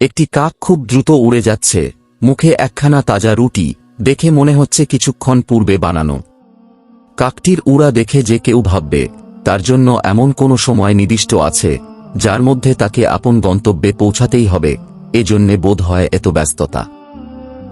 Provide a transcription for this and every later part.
একটি কাক খুব দ্রুত উড়ে যাচ্ছে, মুখে একখানা তাজা রুটি, দেখে মনে হচ্ছে কিছুক্ষণ পূর্বে বানানো। কাকটির উড়া দেখে যে কেউ ভাববে, তার জন্য এমন কোনো সময় নির্দিষ্ট আছে, যার মধ্যে তাকে আপন গন্তব্যে পৌঁছাতেই হবে, এজন্যে বোধ হয় এত ব্যস্ততা।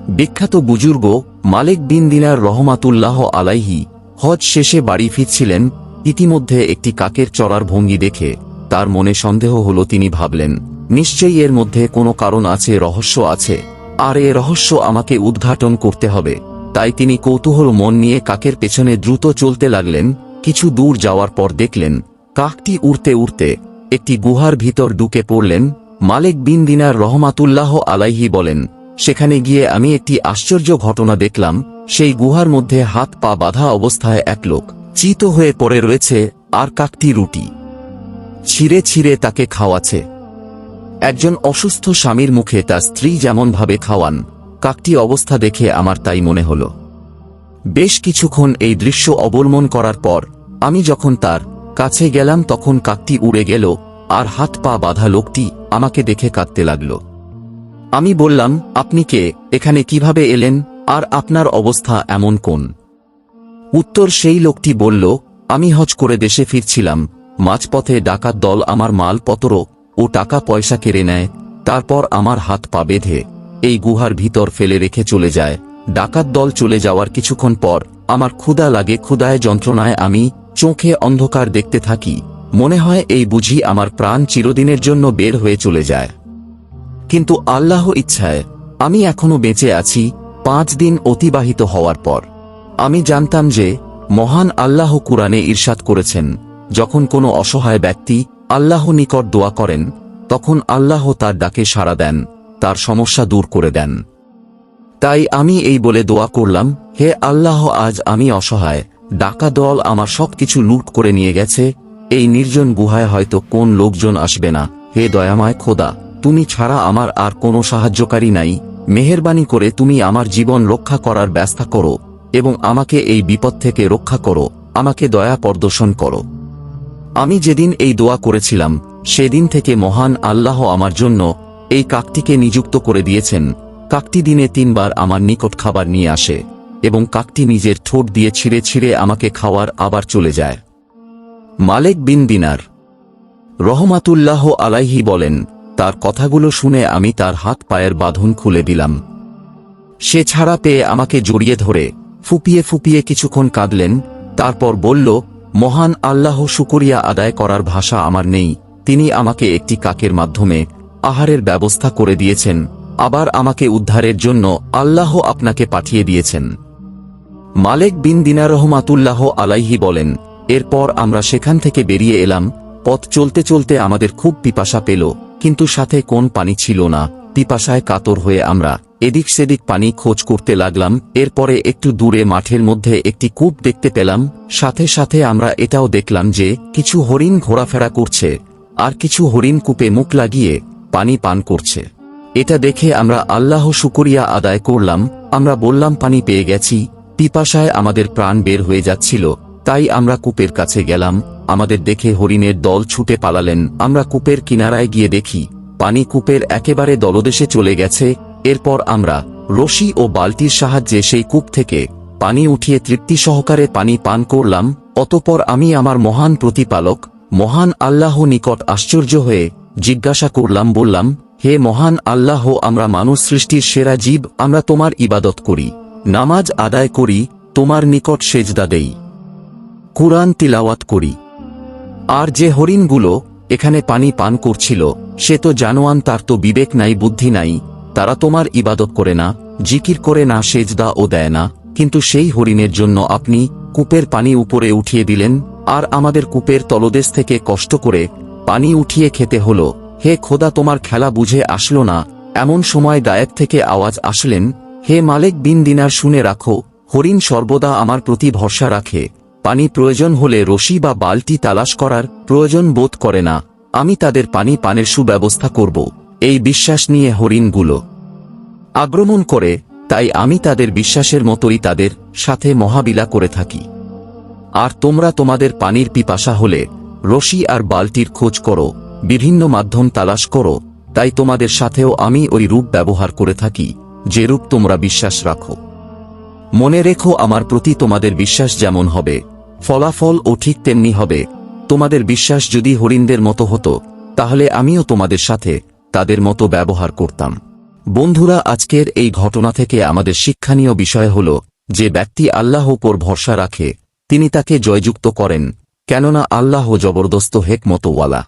বিখ্যাত বুজুর্গ মালিক বিন দিনার রহমাতুল্লাহ আলাইহি হজ শেষে বাড়ি ফিরছিলেন, ইতিমধ্যে একটি কাকের চড়ার ভঙ্গি দেখে, তার মনে সন্দেহ হল তিনি ভাবলেন নিশ্চয়ই এর মধ্যে কোনো কারণ আছে, রহস্য আছে। আর এ রহস্য আমাকে উদ্ঘাটন করতে হবে। তাই তিনি কৌতূহল মন নিয়ে কাকের পেছনে দ্রুত চলতে লাগলেন, কিছু দূর যাওয়ার পর দেখলেন, কাকটি উড়তে উড়তে একটি গুহার ভিতর ঢুকে পড়লেন। মালিক বিন দিনার রহমাতুল্লাহ আলাইহি বলেন, সেখানে গিয়ে আমি একটি আশ্চর্য ঘটনা দেখলাম। সেই গুহার মধ্যে হাত পা বাঁধা অবস্থায় এক লোক চিত হয়ে পড়ে রয়েছে, আর কাকটি রুটি। ছিঁড়ে ছিঁড়ে তাকে খাওয়াছে একজন অসুস্থ স্বামীর মুখে তার স্ত্রী যেমনভাবে খাওয়ান, কাকটি অবস্থা দেখে আমার তাই মনে হল। বেশ কিছুক্ষণ এই দৃশ্য অবলম্বন করার পর, আমি যখন তার কাছে গেলাম তখন কাকটি উড়ে গেল আর হাত পা বাঁধা লোকটি আমাকে দেখে কাঁদতে লাগল। আমি বললাম, আপনি কে? এখানে কীভাবে এলেন? আর আপনার অবস্থা এমন কোন? উত্তর সেই লোকটি বলল, আমি হজ করে দেশে ফিরছিলাম। মাঝপথে ডাকাত দল আমার মাল পতর ও টাকা পয়সা কেড়ে নেয়, তারপর আমার হাত পা বেঁধে, এই গুহার ভিতর ফেলে রেখে চলে যায়। ডাকাত দল চলে যাওয়ার কিছুক্ষণ পর, আমার ক্ষুধা লাগে ক্ষুধায় যন্ত্রণায় আমি চোখে অন্ধকার দেখতে থাকি। মনে হয় এই বুঝি আমার প্রাণ চিরদিনের জন্য বের হয়ে চলে যায়। কিন্তু আল্লাহ ইচ্ছায়, আমি এখনও বেঁচে আছি, পাঁচ দিন অতিবাহিত হওয়ার পর। আমি জানতাম যে, মহান আল্লাহ কুরআনে ঈর্ষাদ করেছেন, যখন কোনো অসহায় ব্যক্তি আল্লাহ নিকট দোয়া করেন, তখন আল্লাহ তার ডাকে সাড়া দেন, তার সমস্যা দূর করে দেন। তাই আমি এই বলে দোয়া করলাম, হে আল্লাহ, আজ আমি অসহায়, ডাকা দল আমার সবকিছু লুট করে নিয়ে গেছে, এই নির্জন গুহায় হয়তো কোন লোকজন আসবে না, হে দয়াময় খোদা, তুমি ছাড়া আমার আর কোনো সাহায্যকারী নাই, মেহেরবানি করে তুমি আমার জীবন রক্ষা করার ব্যবস্থা করো, এবং আমাকে এই বিপদ থেকে রক্ষা করো, আমাকে দয়া প্রদর্শন করো। আমি যেদিন এই দোয়া করেছিলাম, সেদিন থেকে মহান আল্লাহ আমার জন্য এই কাকটিকে নিযুক্ত করে দিয়েছেন। কাকটি দিনে তিনবার আমার নিকট খাবার নিয়ে আসে এবং কাকটি নিজের ঠোঁট দিয়ে ছিঁড়ে ছিঁড়ে আমাকে খাওয়ার আবার চলে যায়। মালেক বিন দিনার রহমাতুল্লাহ আলাইহি বলেন, তার কথাগুলো শুনে আমি তার হাত পায়ের বাঁধন খুলে দিলাম। সে ছাড়া পেয়ে আমাকে জড়িয়ে ধরে, ফুপিয়ে ফুপিয়ে কিছুক্ষণ কাঁদলেন, তারপর বলল মহান আল্লাহ শুকুরিয়া আদায় করার ভাষা আমার নেই, তিনি আমাকে একটি কাকের মাধ্যমে আহারের ব্যবস্থা করে দিয়েছেন, আবার আমাকে উদ্ধারের জন্য আল্লাহ আপনাকে পাঠিয়ে দিয়েছেন। মালেক বিন দিনা রহমাতুল্লাহ আলাইহি বলেন, এরপর আমরা সেখান থেকে বেরিয়ে এলাম, পথ চলতে চলতে আমাদের খুব পিপাসা পেল, কিন্তু সাথে কোন পানি ছিল না। পিপাসায় কাতর হয়ে আমরা এদিক সেদিক পানি খোঁজ করতে লাগলাম, এরপরে একটু দূরে মাঠের মধ্যে একটি কূপ দেখতে পেলাম, সাথে সাথে আমরা এটাও দেখলাম যে কিছু হরিণ ঘোরাফেরা করছে, আর কিছু হরিণ কূপে মুখ লাগিয়ে পানি পান করছে। এটা দেখে আমরা আল্লাহ শুকরিয়া আদায় করলাম, আমরা বললাম, পানি পেয়ে গেছি পিপাসায় আমাদের প্রাণ বের হয়ে যাচ্ছিল, তাই আমরা কূপের কাছে গেলাম, আমাদের দেখে হরিণের দল ছুটে পালালেন, আমরা কূপের কিনারায় গিয়ে দেখি পানি কূপের একেবারে দলদেশে চলে গেছে, এরপর আমরা রশি ও বালতির সাহায্যে সেই কূপ থেকে পানি উঠিয়ে তৃপ্তি সহকারে পানি পান করলাম, অতপর আমি আমার মহান প্রতিপালক, মহান আল্লাহ নিকট আশ্চর্য হয়ে জিজ্ঞাসা করলাম, বললাম, হে মহান আল্লাহ, আমরা মানুষ সৃষ্টির সেরা জীব, আমরা তোমার ইবাদত করি, নামাজ আদায় করি, তোমার নিকট সেজদা দেই। কুরআন তিলাওয়াত করি। আর যে হরিণগুলো এখানে পানি পান করছিল, সে তো জানোয়ান তার তো বিবেক নাই, বুদ্ধি নাই, তারা তোমার ইবাদত করে না, জিকির করে না সেজদা ও দেয় না, কিন্তু সেই হরিণের জন্য আপনি কূপের পানি উপরে উঠিয়ে দিলেন, আর আমাদের কূপের তলদেশ থেকে কষ্ট করে পানি উঠিয়ে খেতে হল। হে খোদা, তোমার খেলা বুঝে আসলো না, এমন সময় গায়েব থেকে আওয়াজ আসলেন, হে মালিক, বিন দিনার শুনে রাখো, হরিণ সর্বদা আমার প্রতি ভরসা রাখে। পানি প্রয়োজন হলে রশি বা বালতি তালাশ করার প্রয়োজন বোধ করে না। আমি তাদের পানি পানের সুব্যবস্থা করব। এই বিশ্বাস নিয়ে হরিণগুলো আক্রমণ করে, তাই আমি তাদের বিশ্বাসের মতোই তাদের সাথে মহাবিলা করে থাকি। আর তোমরা তোমাদের পানির পিপাসা হলে, রশি আর বালতির খোঁজ করো, বিভিন্ন মাধ্যম তালাশ করো, তাই তোমাদের সাথেও আমি ওই রূপ ব্যবহার করে থাকি যে রূপ তোমরা বিশ্বাস রাখো। মনে রেখো আমার প্রতি তোমাদের বিশ্বাস যেমন হবে। ফলাফল ও ঠিক তেমনি হবে। তোমাদের বিশ্বাস যদি হরিণদের মতো হতো, তাহলে আমিও তোমাদের সাথে তাদের মতো ব্যবহার করতাম। বন্ধুরা, আজকের এই ঘটনা থেকে আমাদের শিক্ষণীয় বিষয় হল যে ব্যক্তি আল্লাহ ওপর ভরসা রাখে, তিনি তাকে জয়যুক্ত করেন, কেননা আল্লাহ জবরদস্ত হেকমতওয়ালা।